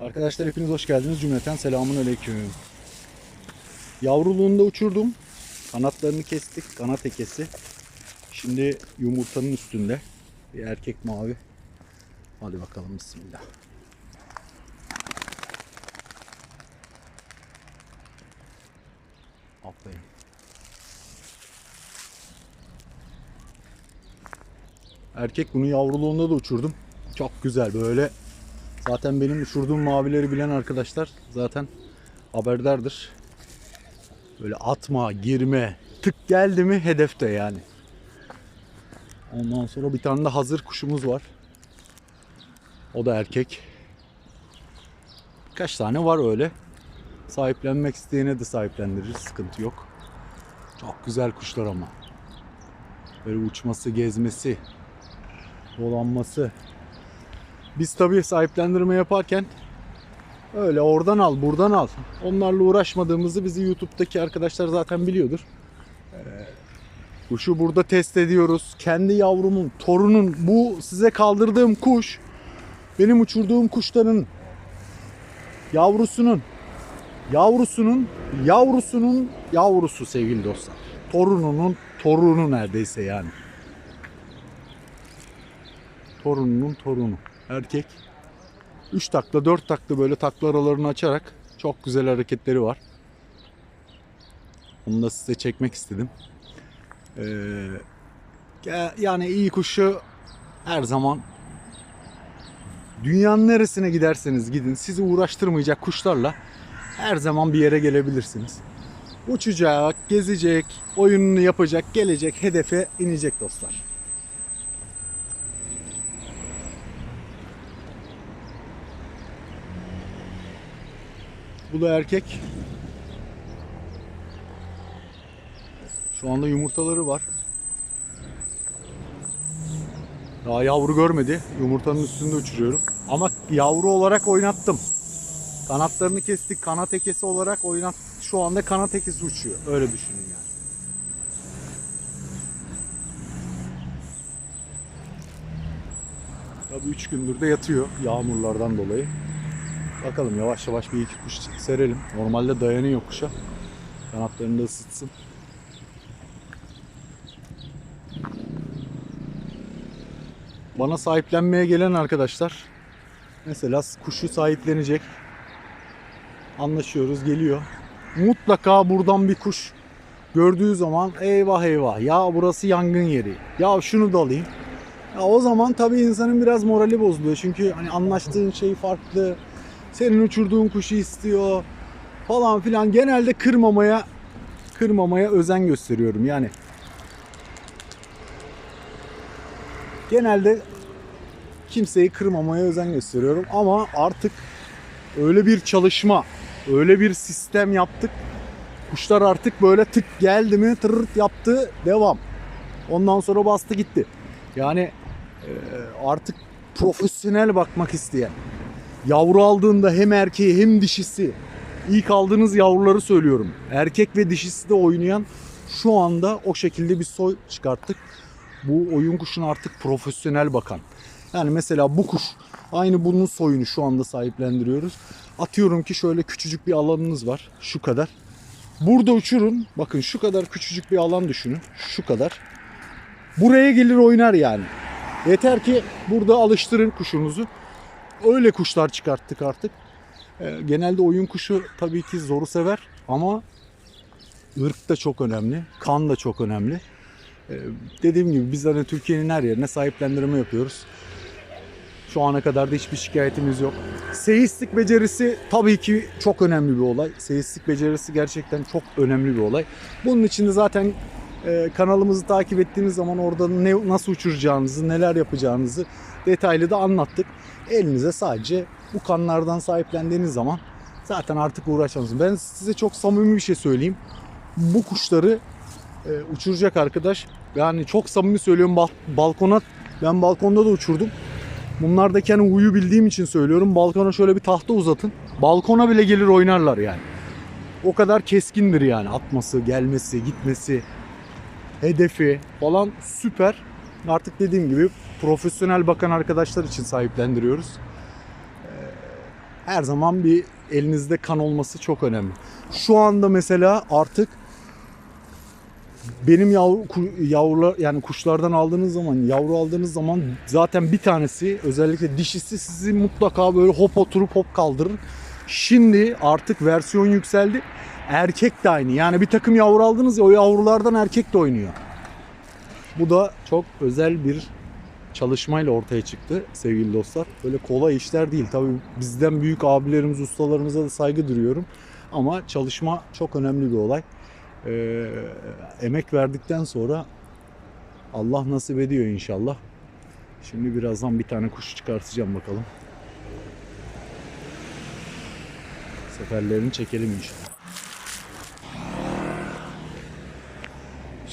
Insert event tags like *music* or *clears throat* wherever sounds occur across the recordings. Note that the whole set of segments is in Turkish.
Arkadaşlar hepiniz hoş geldiniz. Cümleten selamun aleyküm. Yavruluğunda uçurdum. Kanatlarını kestik. Kanat ekesi. Şimdi yumurtanın üstünde. Bir erkek mavi. Hadi bakalım bismillah. Atlayın. Erkek bunu yavruluğunda da uçurdum. Çok güzel böyle. Zaten benim uçurduğum mavileri bilen arkadaşlar zaten haberdardır. Böyle atma, girme, tık geldi mi hedefte yani. Ondan sonra bir tane de hazır kuşumuz var. O da erkek. Kaç tane var öyle. Sahiplenmek isteyene de sahiplendiririz. Sıkıntı yok. Çok güzel kuşlar ama. Böyle uçması, gezmesi, dolanması. Biz tabii sahiplendirme yaparken öyle oradan al, buradan al. Onlarla uğraşmadığımızı bizi YouTube'daki arkadaşlar zaten biliyordur. Ee, kuşu burada test ediyoruz. Kendi yavrumun, torunun, bu size kaldırdığım kuş benim uçurduğum kuşların yavrusunun yavrusunun yavrusunun yavrusu sevgili dostlar. Torununun torunu neredeyse yani. Torununun torunu. Erkek. 3 takla 4 takla böyle takla aralarını açarak çok güzel hareketleri var. Onu da size çekmek istedim. Ee, ya- yani iyi kuşu her zaman dünyanın neresine giderseniz gidin sizi uğraştırmayacak kuşlarla her zaman bir yere gelebilirsiniz. Uçacak, gezecek, oyununu yapacak, gelecek, hedefe inecek dostlar. Bu da erkek. Şu anda yumurtaları var. Daha yavru görmedi. Yumurtanın üstünde uçuruyorum. Ama yavru olarak oynattım. Kanatlarını kestik. Kanat ekesi olarak oynat. Şu anda kanat ekesi uçuyor. Öyle düşünün yani. Tabii 3 gündür de yatıyor yağmurlardan dolayı. Bakalım yavaş yavaş bir iki kuş serelim. Normalde dayanıyor kuşa. Kanatlarını da ısıtsın. Bana sahiplenmeye gelen arkadaşlar mesela kuşu sahiplenecek. Anlaşıyoruz geliyor. Mutlaka buradan bir kuş gördüğü zaman eyvah eyvah ya burası yangın yeri. Ya şunu da alayım. Ya o zaman tabii insanın biraz morali bozuluyor. Çünkü hani anlaştığın şey farklı. Senin uçurduğun kuşu istiyor falan filan. Genelde kırmamaya kırmamaya özen gösteriyorum. Yani genelde kimseyi kırmamaya özen gösteriyorum ama artık öyle bir çalışma, öyle bir sistem yaptık. Kuşlar artık böyle tık geldi mi tırırt yaptı devam. Ondan sonra bastı gitti. Yani artık profesyonel bakmak isteyen, yavru aldığında hem erkeği hem dişisi ilk aldığınız yavruları söylüyorum. Erkek ve dişisi de oynayan şu anda o şekilde bir soy çıkarttık. Bu oyun kuşuna artık profesyonel bakan. Yani mesela bu kuş aynı bunun soyunu şu anda sahiplendiriyoruz. Atıyorum ki şöyle küçücük bir alanınız var. Şu kadar. Burada uçurun. Bakın şu kadar küçücük bir alan düşünün. Şu kadar. Buraya gelir oynar yani. Yeter ki burada alıştırın kuşunuzu. Öyle kuşlar çıkarttık artık. Ee, genelde oyun kuşu tabii ki zoru sever ama ırk da çok önemli. Kan da çok önemli. Ee, dediğim gibi biz hani Türkiye'nin her yerine sahiplendirme yapıyoruz. Şu ana kadar da hiçbir şikayetimiz yok. Seyislik becerisi tabii ki çok önemli bir olay. Seyislik becerisi gerçekten çok önemli bir olay. Bunun için de zaten e, kanalımızı takip ettiğiniz zaman orada ne nasıl uçuracağınızı, neler yapacağınızı detaylı da anlattık. Elinize sadece bu kanlardan sahiplendiğiniz zaman zaten artık uğraşamazsınız. Ben size çok samimi bir şey söyleyeyim. Bu kuşları e, uçuracak arkadaş yani çok samimi söylüyorum bal- balkona ben balkonda da uçurdum. Bunlar da kendi huyu bildiğim için söylüyorum. Balkona şöyle bir tahta uzatın. Balkona bile gelir oynarlar yani. O kadar keskindir yani atması, gelmesi, gitmesi, hedefi falan süper. Artık dediğim gibi profesyonel bakan arkadaşlar için sahiplendiriyoruz. Ee, her zaman bir elinizde kan olması çok önemli. Şu anda mesela artık benim yavru yavrular yani kuşlardan aldığınız zaman yavru aldığınız zaman zaten bir tanesi özellikle dişisi sizi mutlaka böyle hop oturup hop kaldırır. Şimdi artık versiyon yükseldi. Erkek de aynı. Yani bir takım yavru aldınız ya o yavrulardan erkek de oynuyor. Bu da çok özel bir çalışmayla ortaya çıktı sevgili dostlar. Böyle kolay işler değil. Tabii bizden büyük abilerimiz, ustalarımıza da saygı duyuyorum. Ama çalışma çok önemli bir olay. Ee, emek verdikten sonra Allah nasip ediyor inşallah. Şimdi birazdan bir tane kuş çıkartacağım bakalım. Seferlerini çekelim inşallah.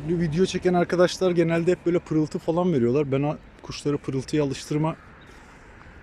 Şimdi video çeken arkadaşlar genelde hep böyle pırıltı falan veriyorlar. Ben kuşları pırıltıya alıştırma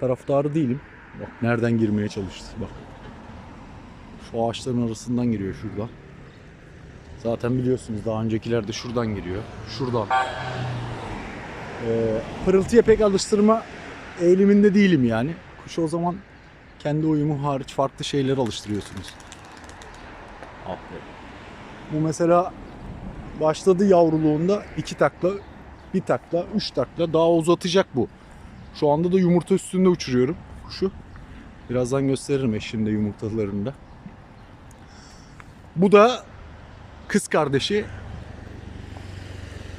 taraftarı değilim. Bak nereden girmeye çalıştı bak. Şu ağaçların arasından giriyor şuradan. Zaten biliyorsunuz daha öncekiler de şuradan giriyor. Şuradan. Ee, pırıltıya pek alıştırma eğiliminde değilim yani. Kuşu o zaman kendi uyumu hariç farklı şeyler alıştırıyorsunuz. Aferin. Bu mesela başladı yavruluğunda iki takla, bir takla, üç takla daha uzatacak bu. Şu anda da yumurta üstünde uçuruyorum kuşu. Birazdan gösteririm eşinde yumurtalarında. Bu da kız kardeşi.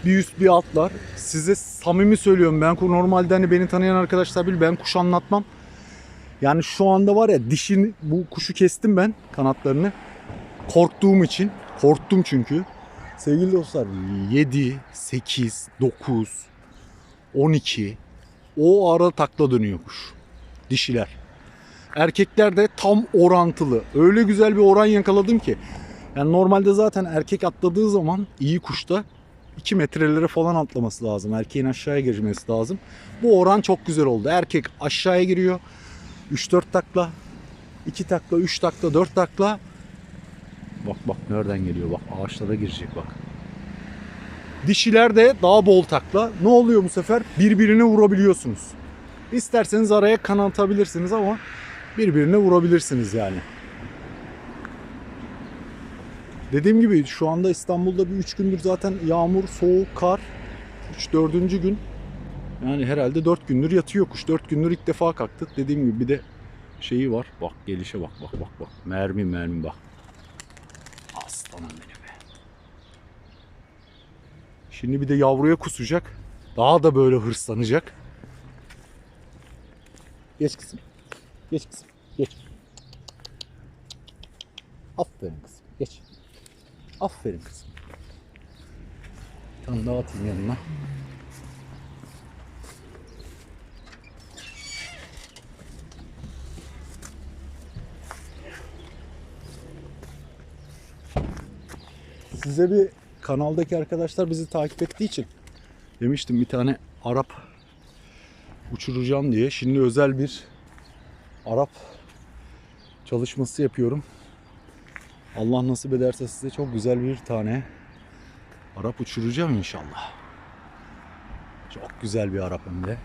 Bir üst bir altlar. Size samimi söylüyorum ben normalde hani beni tanıyan arkadaşlar bilir ben kuş anlatmam. Yani şu anda var ya dişin bu kuşu kestim ben kanatlarını. Korktuğum için. Korktum çünkü. Sevgili dostlar 7, 8, 9, 12 o ara takla dönüyor kuş. Dişiler. Erkekler de tam orantılı. Öyle güzel bir oran yakaladım ki. Yani normalde zaten erkek atladığı zaman iyi kuşta 2 metrelere falan atlaması lazım. Erkeğin aşağıya girmesi lazım. Bu oran çok güzel oldu. Erkek aşağıya giriyor. 3-4 takla, 2 takla, 3 takla, 4 takla. Bak bak nereden geliyor bak ağaçlara girecek bak. Dişiler de daha bol takla. Ne oluyor bu sefer? Birbirine vurabiliyorsunuz. İsterseniz araya kanatabilirsiniz ama birbirine vurabilirsiniz yani. Dediğim gibi şu anda İstanbul'da bir 3 gündür zaten yağmur, soğuk, kar. 3-4. gün. Yani herhalde 4 gündür yatıyor kuş. 4 gündür ilk defa kalktı. Dediğim gibi bir de şeyi var. Bak gelişe bak bak bak bak. Mermi mermi bak. Aslanım benim be. Şimdi bir de yavruya kusacak. Daha da böyle hırslanacak. Geç kızım. Geç kızım. Geç. Aferin kızım. Geç. Aferin kızım. Tane daha atayım yanına. Size bir kanaldaki arkadaşlar bizi takip ettiği için demiştim bir tane Arap uçuracağım diye. Şimdi özel bir Arap çalışması yapıyorum. Allah nasip ederse size çok güzel bir tane Arap uçuracağım inşallah. Çok güzel bir Arap hem de.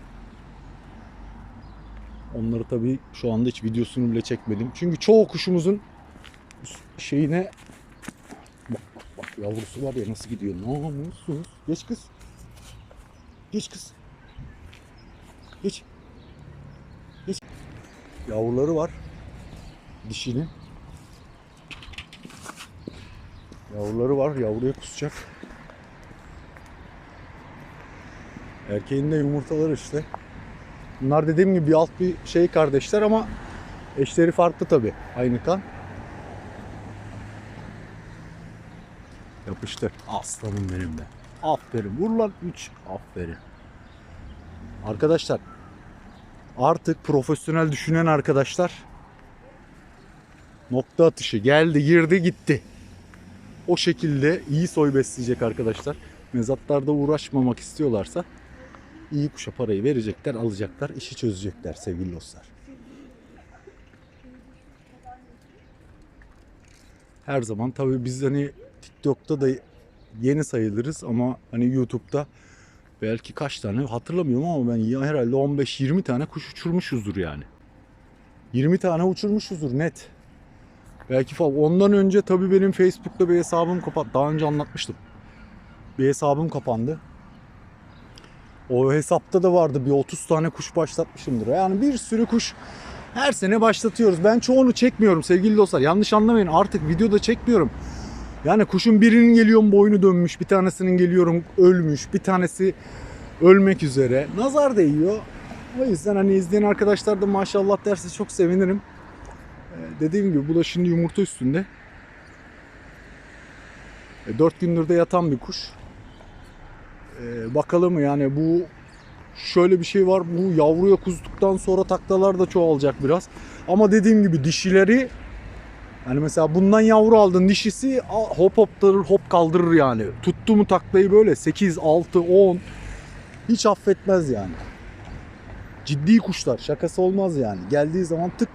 Onları tabii şu anda hiç videosunu bile çekmedim. Çünkü çoğu kuşumuzun şeyine yavrusu var ya nasıl gidiyor. Namussuz. Geç kız. Geç kız. Geç. Geç. Yavruları var. Dişinin. Yavruları var. Yavruya kusacak. Erkeğin de yumurtaları işte. Bunlar dediğim gibi bir alt bir şey kardeşler ama eşleri farklı tabi. Aynı kan. Yapıştır. Aslanım benim de. Aferin. Vur lan 3. Aferin. Arkadaşlar artık profesyonel düşünen arkadaşlar nokta atışı geldi girdi gitti. O şekilde iyi soy besleyecek arkadaşlar. Mezatlarda uğraşmamak istiyorlarsa iyi kuşa parayı verecekler, alacaklar, işi çözecekler sevgili dostlar. Her zaman tabii biz hani TikTok'ta da yeni sayılırız ama hani YouTube'da belki kaç tane hatırlamıyorum ama ben herhalde 15-20 tane kuş uçurmuşuzdur yani. 20 tane uçurmuşuzdur net. Belki falan. Ondan önce tabii benim Facebook'ta bir hesabım kapat. Daha önce anlatmıştım. Bir hesabım kapandı. O hesapta da vardı bir 30 tane kuş başlatmışımdır. Yani bir sürü kuş her sene başlatıyoruz. Ben çoğunu çekmiyorum sevgili dostlar. Yanlış anlamayın artık videoda çekmiyorum. Yani kuşun birinin geliyorum boynu dönmüş, bir tanesinin geliyorum ölmüş, bir tanesi ölmek üzere. Nazar değiyor. O yüzden hani izleyen arkadaşlar da maşallah derse çok sevinirim. Ee, dediğim gibi bu da şimdi yumurta üstünde. 4 gündür de yatan bir kuş. Ee, bakalım yani bu şöyle bir şey var. Bu yavruya kuzduktan sonra taklalar da çoğalacak biraz. Ama dediğim gibi dişileri yani mesela bundan yavru aldın dişisi hop hoplarır hop kaldırır yani. Tuttu mu taklayı böyle 8, 6, 10 hiç affetmez yani. Ciddi kuşlar şakası olmaz yani. Geldiği zaman tık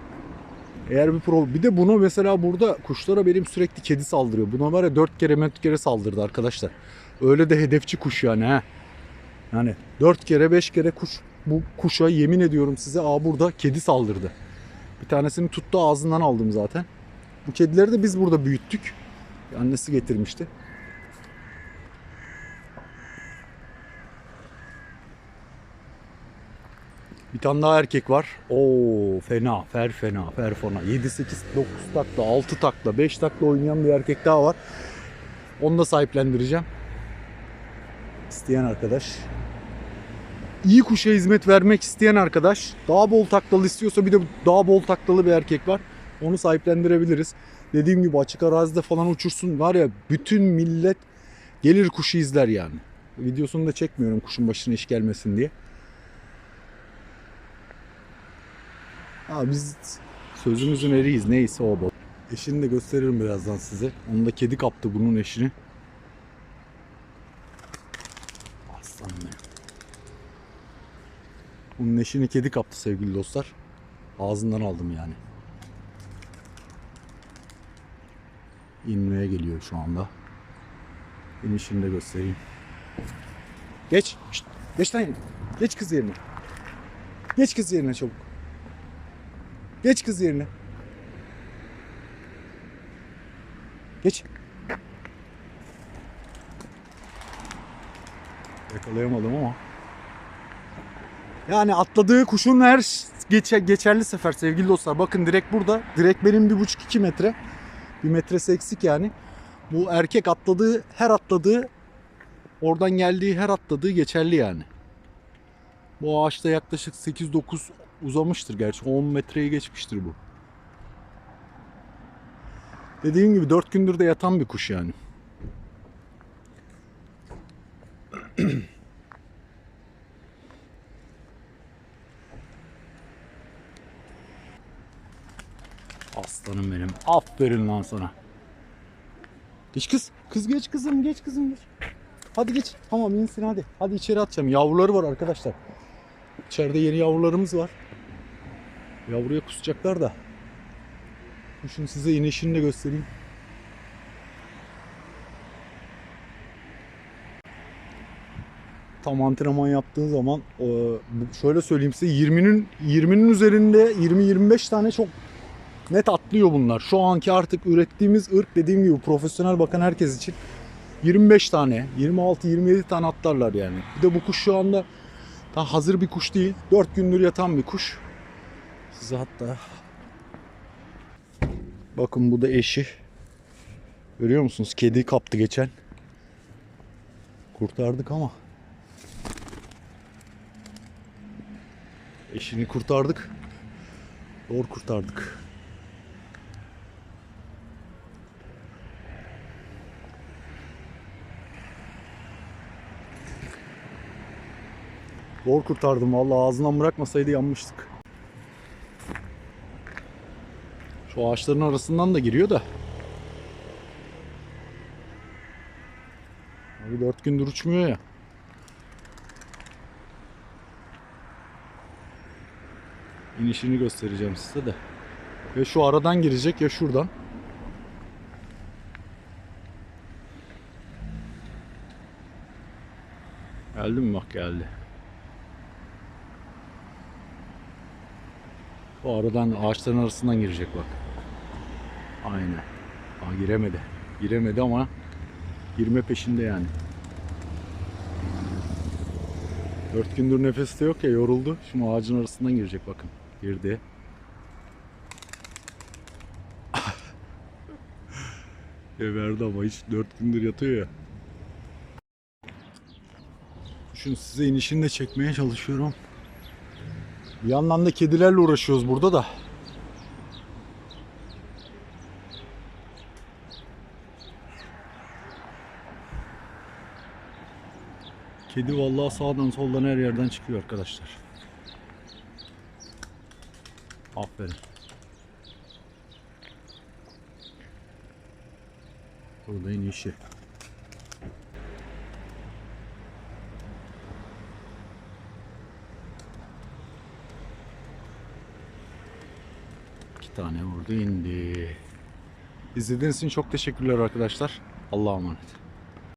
eğer bir problem. Bir de buna mesela burada kuşlara benim sürekli kedi saldırıyor. Buna var ya 4 kere 4 kere saldırdı arkadaşlar. Öyle de hedefçi kuş yani ha. Yani 4 kere 5 kere kuş bu kuşa yemin ediyorum size aa burada kedi saldırdı. Bir tanesini tuttu ağzından aldım zaten. Bu kedileri de biz burada büyüttük. Annesi getirmişti. Bir tane daha erkek var. Oo fena, fer fena, fer fena. 7 8 9 takla, 6 takla, 5 takla oynayan bir erkek daha var. Onu da sahiplendireceğim. İsteyen arkadaş. İyi kuşa hizmet vermek isteyen arkadaş, daha bol taklalı istiyorsa bir de daha bol taklalı bir erkek var. Onu sahiplendirebiliriz. Dediğim gibi açık arazide falan uçursun var ya bütün millet gelir kuşu izler yani. Videosunu da çekmiyorum kuşun başına iş gelmesin diye. Ha biz sözümüzün eriyiz neyse o bu. Eşini de gösteririm birazdan size. Onu da kedi kaptı bunun eşini. Aslanım benim. Bunun eşini kedi kaptı sevgili dostlar. Ağzından aldım yani. İnmeye geliyor şu anda. İnişini de göstereyim. Geç. Şşt, geç lan. Geç kız yerine. Geç kız yerine çabuk. Geç kız yerine. Geç. Yakalayamadım ama. Yani atladığı kuşun her geçe, geçerli sefer sevgili dostlar. Bakın direkt burada. Direkt benim bir buçuk iki metre. Bir metresi eksik yani. Bu erkek atladığı her atladığı oradan geldiği her atladığı geçerli yani. Bu ağaçta yaklaşık 8-9 uzamıştır gerçi. 10 metreyi geçmiştir bu. Dediğim gibi 4 gündür de yatan bir kuş yani. *clears throat* Aslanım benim. Aferin lan sana. Geç kız. Kız geç kızım. Geç kızım geç. Hadi geç. Tamam insin hadi. Hadi içeri atacağım. Yavruları var arkadaşlar. İçeride yeni yavrularımız var. Yavruya kusacaklar da. Kuşun size inişini de göstereyim. Tam antrenman yaptığı zaman şöyle söyleyeyim size 20'nin 20'nin üzerinde 20-25 tane çok net atlıyor bunlar. Şu anki artık ürettiğimiz ırk dediğim gibi profesyonel bakan herkes için 25 tane, 26-27 tane atlarlar yani. Bir de bu kuş şu anda daha hazır bir kuş değil. 4 gündür yatan bir kuş. Size hatta bakın bu da eşi. Görüyor musunuz? Kedi kaptı geçen. Kurtardık ama. Eşini kurtardık. Zor kurtardık. Zor kurtardım vallahi ağzından bırakmasaydı yanmıştık. Şu ağaçların arasından da giriyor da. Abi dört gündür uçmuyor ya. İnişini göstereceğim size de. Ya şu aradan girecek ya şuradan. Geldi mi bak geldi. Bu aradan ağaçların arasından girecek bak. Aynen. Aa, giremedi. Giremedi ama girme peşinde yani. Dört gündür nefes de yok ya yoruldu. Şimdi ağacın arasından girecek bakın. Girdi. *laughs* Geberdi ama hiç dört gündür yatıyor ya. Şunu size inişini de çekmeye çalışıyorum. Bir yandan da kedilerle uğraşıyoruz burada da. Kedi vallahi sağdan soldan her yerden çıkıyor arkadaşlar. Aferin. Burada inişi. İki tane vurdu indi. İzlediğiniz için çok teşekkürler arkadaşlar. Allah'a emanet.